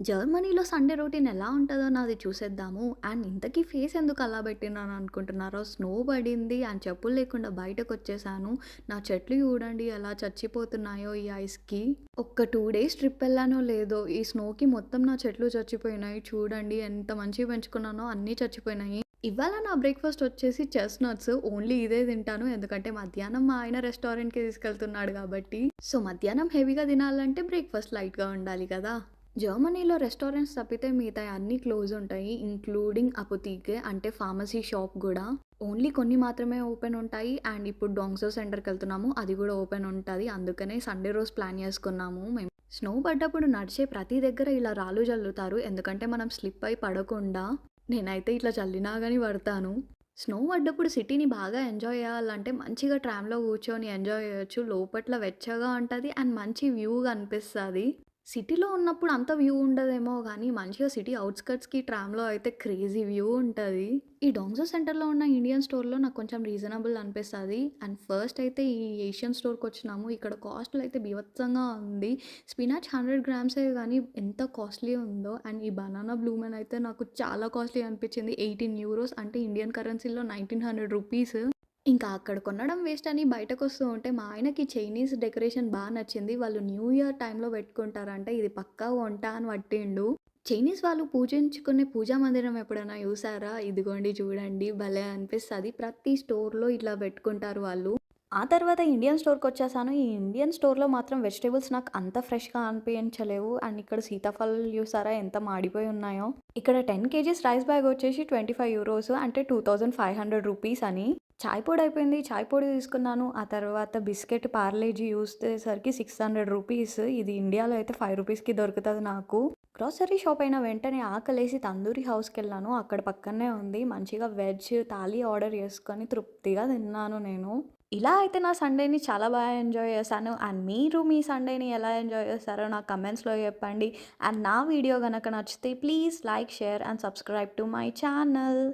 జర్మనీలో Sunday routine ఎలా ఉంటుందో నాది చూసేద్దాము. అండ్ ఇంతకీ ఫేస్ ఎందుకు అలా పెట్టినాను అనుకుంటున్నారో, స్నో పడింది అండ్ చెప్పులు లేకుండా బయటకొచ్చేసాను. నా చెట్లు చూడండి ఎలా చచ్చిపోతున్నాయో ఈ ఐస్‌కి. ఒక్క టూ డేస్ ట్రిప్ వెళ్ళానో లేదో ఈ స్నోకి మొత్తం నా చెట్లు చచ్చిపోయినాయి. చూడండి ఎంత మంచిగా పెంచుకున్నానో అన్నీ చచ్చిపోయినాయి. ఇవాళ నా బ్రేక్‌ఫాస్ట్ వచ్చేసి చెస్ట్‌నట్స్. ఓన్లీ ఇదే తింటాను. ఎందుకంటే మధ్యాహ్నం మా ఆయన రెస్టారెంట్‌కి తీసుకెళ్తున్నాడు కాబట్టి. సో మధ్యాహ్నం హెవీగా తినాలంటే బ్రేక్‌ఫాస్ట్ లైట్‌గా ఉండాలి కదా! జర్మనీలో రెస్టారెంట్స్ తప్పితే మిగతా అన్నీ క్లోజ్ ఉంటాయి. ఇంక్లూడింగ్ అపోతీకే అంటే ఫార్మసీ షాప్ కూడా ఓన్లీ కొన్ని మాత్రమే ఓపెన్ ఉంటాయి. అండ్ ఇప్పుడు డాంగ్సో సెంటర్‌కెళ్తున్నాము. అది కూడా ఓపెన్ ఉంటుంది అందుకనే సండే రోజు ప్లాన్ చేసుకున్నాము మేము. స్నో పడ్డప్పుడు నడిచే ప్రతి దగ్గర ఇలా రాళ్ళు చల్లుతారు ఎందుకంటే మనం స్లిప్ అయి పడకుండా. నేనైతే ఇట్లా చల్లినా కానీ పడతాను. స్నో పడ్డప్పుడు సిటీని బాగా ఎంజాయ్ చేయాలంటే మంచిగా ట్రామ్‌లో కూర్చొని ఎంజాయ్ చేయొచ్చు. లోపట్ల వెచ్చగా ఉంటుంది అండ్ మంచి వ్యూ అనిపిస్తుంది సిటీలో ఉన్నప్పుడు అంత వ్యూ ఉండదేమో కానీ మంచిగా సిటీ అవుట్స్కట్స్కి ట్రామ్‌లో అయితే క్రేజీ వ్యూ ఉంటుంది ఈ డాంగ్సో సెంటర్‌లో ఉన్న ఇండియన్ స్టోర్‌లో నాకు కొంచెం రీజనబుల్ అనిపిస్తుంది అండ్ ఫస్ట్ అయితే ఈ ఏషియన్ స్టోర్కి వచ్చినాము ఇక్కడ కాస్ట్‌లు అయితే బీభత్సంగా ఉంది. స్పినాచ్ 100 గ్రామ్సే కానీ ఎంత కాస్ట్‌లీ ఉందో. అండ్ ఈ బనానా బ్లూమెన్ అయితే నాకు చాలా కాస్ట్‌లీ అనిపించింది. 18 యూరోస్ అంటే ఇండియన్ కరెన్సీలో 1900 రూపీస్. ఇంకా అక్కడ కొనడం వేస్ట్ అని బయటకు వస్తూ ఉంటే మా ఆయనకి చైనీస్ డెకరేషన్ బాగా నచ్చింది. వాళ్ళు న్యూ ఇయర్ టైంలో పెట్టుకుంటారంట. ఇది పక్కా వంట అని పట్టిండు. చైనీస్ వాళ్ళు పూజించుకునే పూజా మందిరం ఎప్పుడైనా చూసారా? ఇదిగోండి చూడండి భలే అనిపిస్తుంది ప్రతి స్టోర్‌లో ఇట్లా పెట్టుకుంటారు వాళ్ళు. ఆ తర్వాత ఇండియన్ స్టోర్కి వచ్చేసాను ఈ ఇండియన్ స్టోర్‌లో మాత్రం వెజిటేబుల్స్ నాకు అంత ఫ్రెష్‌గా అనిపించలేవు. అండ్ ఇక్కడ సీతాఫలాలు చూసారా ఎంత మాడిపోయి ఉన్నాయో. ఇక్కడ 10 కేజీస్ రైస్ బ్యాగ్ వచ్చేసి 25 యూరోస్ అంటే 2500 రూపీస్ అని. చాయ్ పొడి అయిపోయింది. చాయ్ పొడి తీసుకున్నాను. ఆ తర్వాత బిస్కెట్ పార్లేజీ చూసేసరికి 600 రూపీస్. ఇది ఇండియాలో అయితే ఫైవ్ రూపీస్‌కి దొరుకుతుంది నాకు. గ్రోసరీ షాప్ అయిన వెంటనే ఆకలేసి తందూరి హౌస్కి వెళ్ళాను అక్కడ పక్కనే ఉంది. మంచిగా వెజ్ థాలీ ఆర్డర్ చేసుకొని తృప్తిగా తిన్నాను నేను. ఇలా అయితే నా సండేని చాలా బాగా ఎంజాయ్ చేశాను. అండ్ మీరు మీ సండేని ఎలా ఎంజాయ్ చేస్తారో నా కమెంట్స్‌లో చెప్పండి. అండ్ నా వీడియో కనుక నచ్చితే please like, share and subscribe to my channel.